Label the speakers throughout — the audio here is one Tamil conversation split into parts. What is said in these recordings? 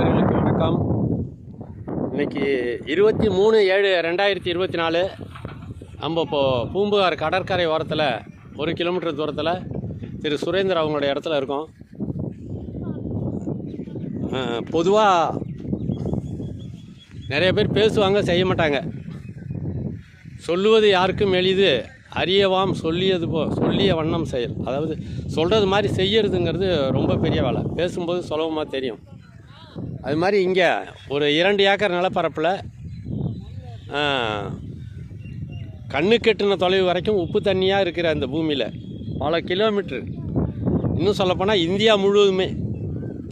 Speaker 1: நண்பர்களுக்கு வணக்கம். இன்னைக்கு இருபத்தி மூணு ஏழு ரெண்டாயிரத்தி இருபத்தி நாலு. நம்ம இப்போது பூம்புகார் கடற்கரை ஓரத்தில் ஒரு கிலோமீட்டர் தூரத்தில் திரு சுரேந்தர் அவங்களுடைய இடத்துல இருக்கோம். பொதுவாக நிறைய பேர் பேசுவாங்க செய்ய மாட்டாங்க. சொல்லுவது யாருக்கும் எளிது அறியவாம் சொல்லியது போ சொல்லிய வண்ணம் செயல். அதாவது சொல்கிறது மாதிரி செய்யறதுங்கிறது ரொம்ப பெரிய வேலை. பேசும்போது சுலபமாக தெரியும். அது மாதிரி இங்கே ஒரு இரண்டு ஏக்கர் நிலப்பரப்பில் கண்ணு கெட்டின தொலைவு வரைக்கும் உப்பு தண்ணியாக இருக்கிற அந்த பூமியில் பல கிலோமீட்டர். இன்னும் சொல்லப்போனால் இந்தியா முழுவதுமே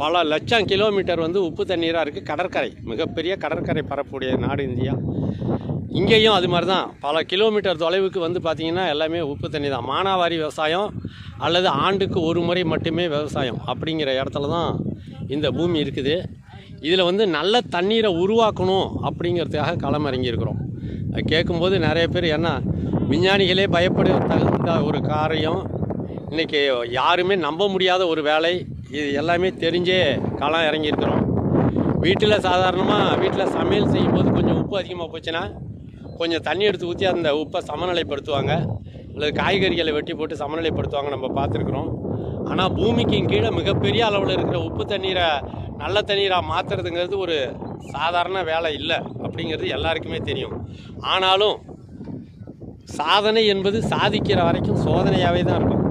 Speaker 1: பல லட்சம் கிலோமீட்டர் வந்து உப்பு தண்ணீராக இருக்குது கடற்கரை மிகப்பெரிய கடற்கரை பரப்புடைய நாடு இந்தியா. இங்கேயும் அது மாதிரி தான். பல கிலோமீட்டர் தொலைவுக்கு வந்து பார்த்திங்கன்னா எல்லாமே உப்பு தண்ணி தான். மானாவாரி விவசாயம் அல்லது ஆண்டுக்கு ஒரு முறை மட்டுமே விவசாயம் அப்படிங்கிற இடத்துல தான் இந்த பூமி இருக்குது. இதில் வந்து நல்ல தண்ணீரை உருவாக்கணும் அப்படிங்கிறதுக்காக களம் இறங்கியிருக்கிறோம் கேட்கும்போது நிறைய பேர் என்ன விஞ்ஞானிகளே பயப்பட தகுந்த ஒரு காரியம் இன்றைக்கி யாருமே நம்ப முடியாத ஒரு வேலை இது எல்லாமே தெரிஞ்சே களம் இறங்கியிருக்கிறோம். வீட்டில் சாதாரணமாக வீட்டில் சமையல் செய்யும்போது கொஞ்சம் உப்பு அதிகமாக போச்சுன்னா கொஞ்சம் தண்ணி எடுத்து ஊற்றி அந்த உப்பை சமநிலைப்படுத்துவாங்க. அல்லது காய்கறிகளை வெட்டி போட்டு சமநிலைப்படுத்துவாங்க நம்ம பார்த்துருக்குறோம். ஆனால் பூமிக்கு கீழே மிகப்பெரிய அளவில் இருக்கிற உப்பு தண்ணீரை நல்ல தண்ணீராக மாற்றுறதுங்கிறது ஒரு சாதாரண வேலை இல்லை அப்படிங்கிறது எல்லாருக்குமே தெரியும். ஆனாலும் சாதனை என்பது சாதிக்கிற வரைக்கும் சோதனையாகவே தான் இருக்கும்.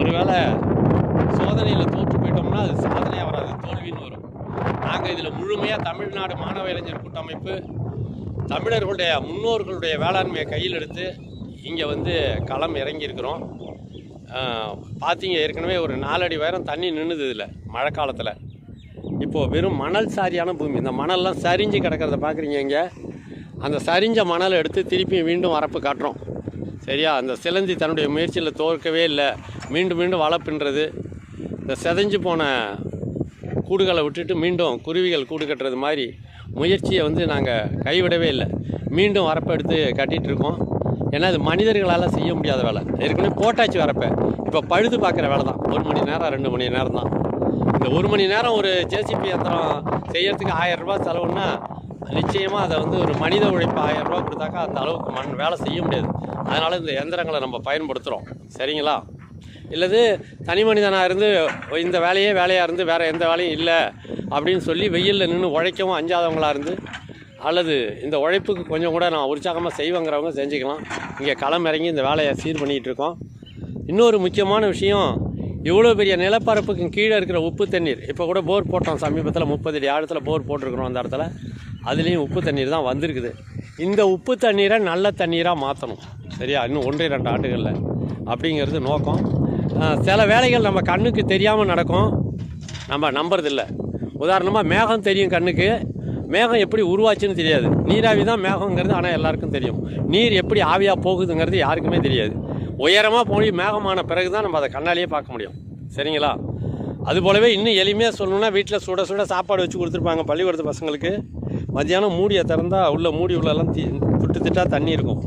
Speaker 1: ஒருவேளை சோதனையில் தோற்று போயிட்டோம்னா அது சாதனையாக வராது தோல்வின்னு வரும். நாங்கள் இதில் முழுமையாக தமிழ்நாடு மாணவ இளைஞர் கூட்டமைப்பு தமிழர்களுடைய முன்னோர்களுடைய வேளாண்மையை கையில் எடுத்து இங்கே வந்து களம் இறங்கியிருக்கிறோம். பார்த்தீங்க ஏற்கனவே ஒரு நாலடி வயரம் தண்ணி நின்றுது இதில் மழை காலத்தில். இப்போது வெறும் மணல் சாரியான பூமி. இந்த மணல்லாம் சரிஞ்சு கிடக்கிறத பார்க்குறீங்க இங்கே. அந்த சரிஞ்ச மணலை எடுத்து திருப்பி மீண்டும் வரப்பு காட்டுறோம். சரியா? அந்த சிலந்தி தன்னுடைய முயற்சியில் தோற்கவே இல்லை. மீண்டும் மீண்டும் வளர்ப்புன்றது இந்த செதஞ்சு போன கூடுகளை விட்டுட்டு மீண்டும் குருவிகள் கூடு கட்டுறது மாதிரி முயற்சியை வந்து நாங்கள் கைவிடவே இல்லை. மீண்டும் வரப்பை எடுத்து கட்டிகிட்ருக்கோம் ஏன்னா அது மனிதர்களால் செய்ய முடியாத வேலை. ஏற்கனவே போட்டாச்சு வரப்பை. இப்போ பழுது பார்க்குற வேலை தான் ஒரு மணி நேரம் ரெண்டு மணி நேரம் தான் இந்த ஒரு மணி நேரம் ஒரு ஜேசிபி யந்திரம் செய்யறதுக்கு ஆயிரம் ரூபாய் செலவுன்னா நிச்சயமாக அதை வந்து ஒரு மனித உழைப்பு ஆயிரம் ரூபா கொடுத்தாக்கா அந்த அளவுக்கு மண் வேலை செய்ய முடியாது. அதனால் இந்த எந்திரங்களை நம்ம பயன்படுத்துகிறோம் சரிங்களா? இல்லது தனி மனிதனாக இருந்து இந்த வேலையே வேலையாக இருந்து வேறு எந்த வேலையும் இல்லை அப்படின்னு சொல்லி வெயிலில் நின்று உழைக்கவும் அஞ்சாதவங்களாக இருந்து அல்லது இந்த உழைப்புக்கு கொஞ்சம் கூட நான் உற்சாகமாக செய்வேங்கிறவங்க செஞ்சுக்கலாம். இங்கே களம் இறங்கி இந்த வேலையை சீர் பண்ணிகிட்ருக்கோம் இன்னொரு முக்கியமான விஷயம் இவ்வளோ பெரிய நிலப்பரப்புக்கு கீழே இருக்கிற உப்பு தண்ணீர். இப்போ கூட போர் போட்டோம் சமீபத்தில் முப்பது அடி ஆழத்தில் போர் போட்டிருக்கிறோம் அந்த இடத்துல. அதுலேயும் உப்பு தண்ணீர் தான் வந்திருக்குது. இந்த உப்பு தண்ணீரை நல்ல தண்ணீராக மாற்றணும் சரியா? இன்னும் ஒன்றரை ரெண்டு ஆண்டுகளில். அப்படிங்கிறது நோக்கம். சில வேலைகள் நம்ம கண்ணுக்கு தெரியாமல் நடக்கும். நம்ம நம்புறதில்லை. உதாரணமாக மேகம் தெரியும் கண்ணுக்கு. மேகம் எப்படி உருவாச்சுன்னு தெரியாது. நீராவி தான் மேகங்கிறது ஆனால் எல்லாருக்கும் தெரியும். நீர் எப்படி ஆவியாக போகுதுங்கிறது யாருக்குமே தெரியாது. உயரமாக போய் மேகமான பிறகு தான் நம்ம அதை கண்ணாலேயே பார்க்க முடியும். சரிங்களா? அது போலவே இன்னும் எளிமையாக சொல்லணும்னா வீட்டில் சுட சுட சாப்பாடு வச்சு கொடுத்துருப்பாங்க பள்ளிக்கூடத்து பசங்களுக்கு. மத்தியானம் மூடியை திறந்தால் உள்ள மூடி உள்ளெல்லாம் தீ துட்டு திட்டா தண்ணி இருக்கும்.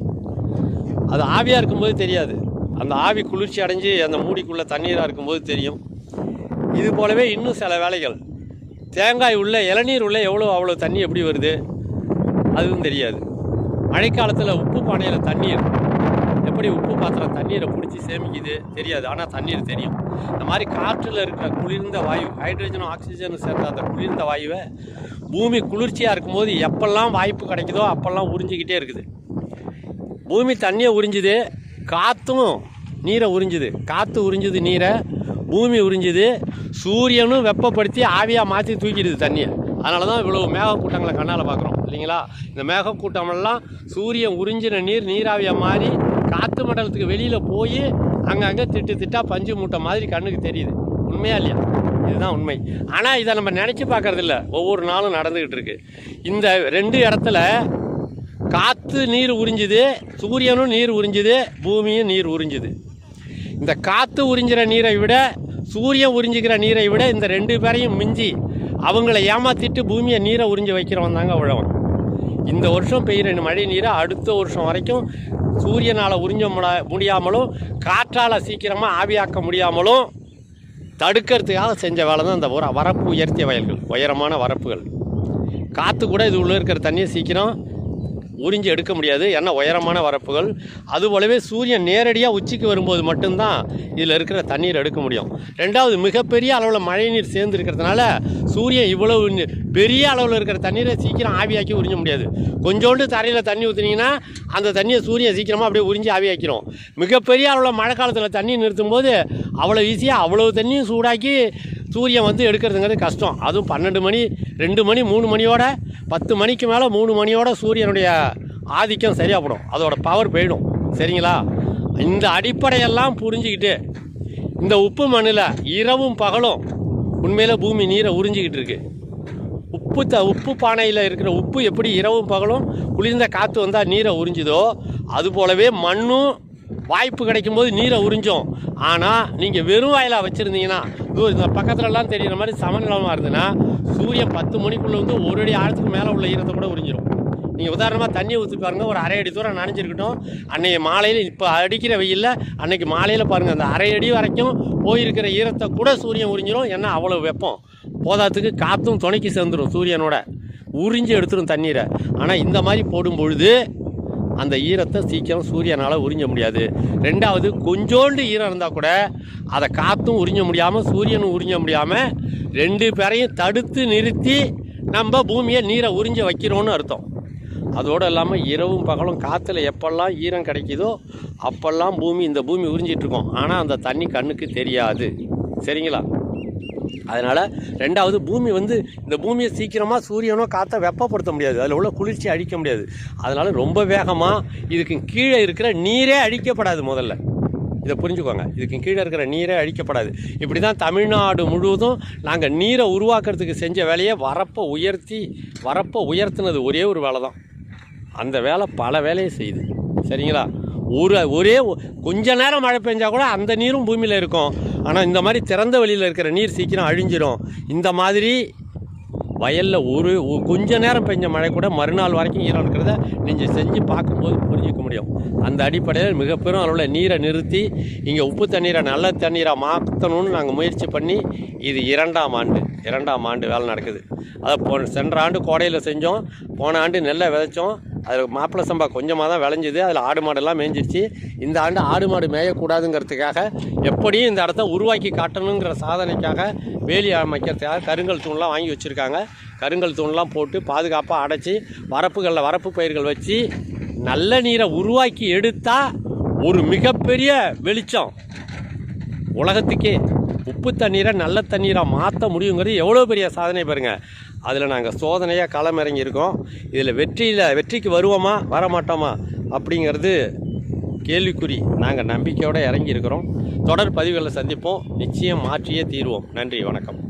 Speaker 1: அது ஆவியாக இருக்கும்போது தெரியாது. அந்த ஆவி குளிர்ச்சி அடைஞ்சு அந்த மூடிக்குள்ளே தண்ணீராக இருக்கும்போது தெரியும். இது போலவே இன்னும் சில வேலைகள். தேங்காய் உள்ள இளநீர் உள்ள எவ்வளோ அவ்வளோ தண்ணி எப்படி வருது? அதுவும் தெரியாது. மழைக்காலத்தில் உப்பு பானையில் தண்ணீர் எப்படி உப்பு பாத்திரம் தண்ணீரை பிடிச்சி சேமிக்குது தெரியாது ஆனால் தண்ணீர் தெரியும். இந்த மாதிரி காற்றில் இருக்கிற குளிர்ந்த வாயு ஹைட்ரஜனும் ஆக்சிஜனும் சேர்ந்த அந்த குளிர்ந்த வாயுவை பூமி குளிர்ச்சியாக இருக்கும்போது எப்பெல்லாம் வாய்ப்பு கிடைக்குதோ அப்போல்லாம் உறிஞ்சிக்கிட்டே இருக்குது. பூமி தண்ணியை உறிஞ்சுது காற்றும் நீரை உறிஞ்சுது. காற்று உறிஞ்சுது நீரை பூமி உறிஞ்சுது சூரியனும் வெப்பப்படுத்தி ஆவியாக மாற்றி தூக்கிடுது தண்ணியை. அதனால தான் இவ்வளோ மேகக்கூட்டங்களை கண்ணால் பார்க்குறோம் இல்லைங்களா? இந்த மேகக்கூட்டமெல்லாம் சூரியன் உறிஞ்சின நீர் நீராவியாக மாறி காற்று மண்டலத்துக்கு வெளியில் போய் அங்கங்கே திட்டு திட்டா பஞ்சு மூட்டை மாதிரி கண்ணுக்கு தெரியுது. உண்மையா இல்லையா? இதுதான் உண்மை. ஆனால் இதை நம்ம நினச்சி பார்க்கறதில்ல ஒவ்வொரு நாளும் நடந்துக்கிட்டு இருக்கு. இந்த ரெண்டு இடத்துல காற்று நீர் உறிஞ்சுது சூரியனும் நீர் உறிஞ்சுது பூமியும் நீர் உறிஞ்சுது. இந்த காற்று உறிஞ்சிற நீரை விட சூரியன் உறிஞ்சிக்கிற நீரை விட இந்த ரெண்டு பேரையும் மிஞ்சி அவங்கள ஏமாத்திட்டு பூமியை நீரை உறிஞ்சி வைக்கிறவன் தாங்க உழவன். இந்த வருஷம் பெய்கிற மழை நீரை அடுத்த வருஷம் வரைக்கும் சூரியனால் உறிஞ்ச முட முடியாமலும் காற்றால் சீக்கிரமாக ஆவியாக்க முடியாமலும் தடுக்கிறதுக்காக செஞ்ச வேலை தான் இந்த வரப்பு உயர்த்திய வயல்கள் உயரமான வரப்புகள். காற்று கூட இது உள்ளே இருக்கிற தண்ணியை சீக்கிரம் உறிஞ்சி எடுக்க முடியாது. ஏன்னா உயரமான வரப்புகள். அதுபோலவே சூரியன் நேரடியாக உச்சிக்கு வரும்போது மட்டும்தான் இதில் இருக்கிற தண்ணீர் எடுக்க முடியும். ரெண்டாவது மிகப்பெரிய அளவில் மழைநீர் சேர்ந்து இருக்கிறதுனால சூரியன் இவ்வளவு பெரிய அளவில் இருக்கிற தண்ணீரை சீக்கிரம் ஆவியாக்கி உறிஞ்ச முடியாது. கொஞ்சோண்டு தரையில் தண்ணி ஊற்றினீங்கன்னா அந்த தண்ணியை சூரியன் சீக்கிரமாக அப்படியே உறிஞ்சி ஆவியாக்கிறோம் மிகப்பெரிய அளவில் மழை காலத்தில் தண்ணி நிறுத்தும் போது அவ்வளோ ஈஸியாக அவ்வளோ தண்ணியும் சூடாக்கி சூரியன் வந்து எடுக்கிறதுங்கிறது கஷ்டம். அதுவும் பன்னெண்டு மணி ரெண்டு மணி மூணு மணியோட பத்து மணிக்கு மேலே மூணு மணியோட சூரியனுடைய ஆதிக்கம் சரியாக போடும். அதோட பவர் போயிடும். சரிங்களா? இந்த அடிப்படையெல்லாம் புரிஞ்சுக்கிட்டு இந்த உப்பு மண்ணில் இரவும் பகலும் உண்மையில் பூமி நீரை உறிஞ்சிக்கிட்டு இருக்கு. உப்பு த உப்பு பானையில் இருக்கிற உப்பு எப்படி இரவும் பகலும் குளிர்ந்த காற்று வந்தால் நீரை உறிஞ்சுதோ அது போலவே மண்ணும் வாய்ப்பு கிடைக்கும்போது நீரை உறிஞ்சும். ஆனால் நீங்கள் வெறும் வாயிலாக வச்சுருந்தீங்கன்னா இந்த பக்கத்துலலாம் தெரிகிற மாதிரி சமநிலமாக இருந்ததுன்னா சூரியன் பத்து மணிக்குள்ளே வந்து ஒரு அடி ஆழத்துக்கு மேலே உள்ள ஈரத்தை கூட உறிஞ்சிடும் நீங்கள் உதாரணமாக தண்ணி ஊற்றி பாருங்கள் ஒரு அரை அடி தூரம் நனைஞ்சிருக்கட்டும். அன்றைக்கி மாலையில் இப்போ அடிக்கிற வெயிலில் அன்றைக்கி மாலையில் பாருங்கள் அந்த அரை அடி வரைக்கும் போயிருக்கிற ஈரத்தை கூட சூரியன் உறிஞ்சிரும். ஏன்னா அவ்வளோ வெப்பம். போதாத்துக்கு காற்றும் துணைக்கு சேர்ந்துடும் சூரியனோட. உறிஞ்சி எடுத்துடும் தண்ணீரை. ஆனால் இந்த மாதிரி போடும் பொழுது அந்த ஈரத்தை சீக்கிரம் சூரியனால் உறிஞ்ச முடியாது. ரெண்டாவது கொஞ்சோண்டு ஈரம் இருந்தால் கூட அதை காற்றும் உறிஞ்ச முடியாமல் சூரியனும் உறிஞ்ச முடியாமல் ரெண்டு பேரையும் தடுத்து நிறுத்தி நம்ம பூமியை நீரை உறிஞ்ச வைக்கிறோன்னு அர்த்தம். அதோடு இல்லாமல் இரவும் பகலும் காற்றுல எப்பெல்லாம் ஈரம் கிடைக்குதோ அப்பெல்லாம் பூமி இந்த பூமி உறிஞ்சிட்ருக்கோம் ஆனால் அந்த தண்ணி கண்ணுக்கு தெரியாது. சரிங்களா? அதனால் ரெண்டாவது பூமி வந்து இந்த பூமியை சீக்கிரமாக சூரியனோ காற்றை வெப்பப்படுத்த முடியாது. அதில் உள்ள குளிர்ச்சி அழிக்க முடியாது. அதனால் ரொம்ப வேகமாக இதுக்கு கீழே இருக்கிற நீரே அழிக்கப்படாது முதல்ல. இதை புரிஞ்சுக்கோங்க. இதுக்கு கீழே இருக்கிற நீரே அழிக்கப்படாது. இப்படி தான் தமிழ்நாடு முழுவதும் நாங்கள் நீரை உருவாக்குறதுக்கு செஞ்ச வேலையை வரப்பை உயர்த்தி வரப்பை உயர்த்தினது ஒரே ஒரு வேலை தான் அந்த வேலை பல வேலையை செய்யுது. சரிங்களா? ஒரு ஒரே கொஞ்ச நேரம் மழை பெஞ்சால் கூட அந்த நீரும் பூமியில் இருக்கும். ஆனால் இந்த மாதிரி திறந்த வெளியில் இருக்கிற நீர் சீக்கிரம் அழிஞ்சிரும். இந்த மாதிரி வயலில் ஒரு கொஞ்ச நேரம் பெஞ்ச மழை கூட மறுநாள் வரைக்கும் ஈரம் இருக்கிறத நீங்கள் செஞ்சு பார்க்கும்போது புரிஞ்சிக்க முடியும். அந்த அடிப்படையில் மிக பெரும் அளவில் நீரை நிறுத்தி இங்கே உப்பு தண்ணீரை நல்ல தண்ணீராக மாற்றணும்னு நாங்கள் முயற்சி பண்ணி இது இரண்டாம் ஆண்டு இரண்டாம் ஆண்டு வேலை நடக்குது. அதை போ சென்ற ஆண்டு கோடையில் செஞ்சோம். போன ஆண்டு நெல்லை விதைச்சோம். அதில் மாப்பிள்ளை சம்பா கொஞ்சமாக தான் விளைஞ்சிது. அதில் ஆடு மாடெல்லாம் மேய்ஞ்சிருச்சு இந்த ஆண்டு ஆடு மாடு மேயக்கூடாதுங்கிறதுக்காக எப்படியும் இந்த இடத்த உருவாக்கி காட்டணுங்கிற சாதனைக்காக வேலி அமைக்கிறதுக்காக கருங்கல் தூண்லாம் வாங்கி வச்சுருக்காங்க. கருங்கல் தூண்லாம் போட்டு பாதுகாப்பாக அடைச்சி வரப்புகளில் வரப்பு பயிர்கள் வச்சு நல்ல நீரை உருவாக்கி எடுத்தால் ஒரு மிகப்பெரிய வெளிச்சம். உலகத்துக்கே உப்பு தண்ணீரை நல்ல தண்ணீராக மாற்ற முடியுங்கிறது எவ்வளோ பெரிய சாதனை பாருங்கள் அதில் நாங்கள் சோதனையாக களமிறங்கி இருக்கோம் இதில் வெற்றியில் வெற்றிக்கு வருவோமா வர மாட்டோமா அப்படிங்கிறது கேள்விக்குறி. நாங்கள் நம்பிக்கையோடு இறங்கியிருக்கிறோம். தொடர் பதிவுகளை சந்திப்போம். நிச்சயம் மாற்றியே தீர்வோம். நன்றி வணக்கம்.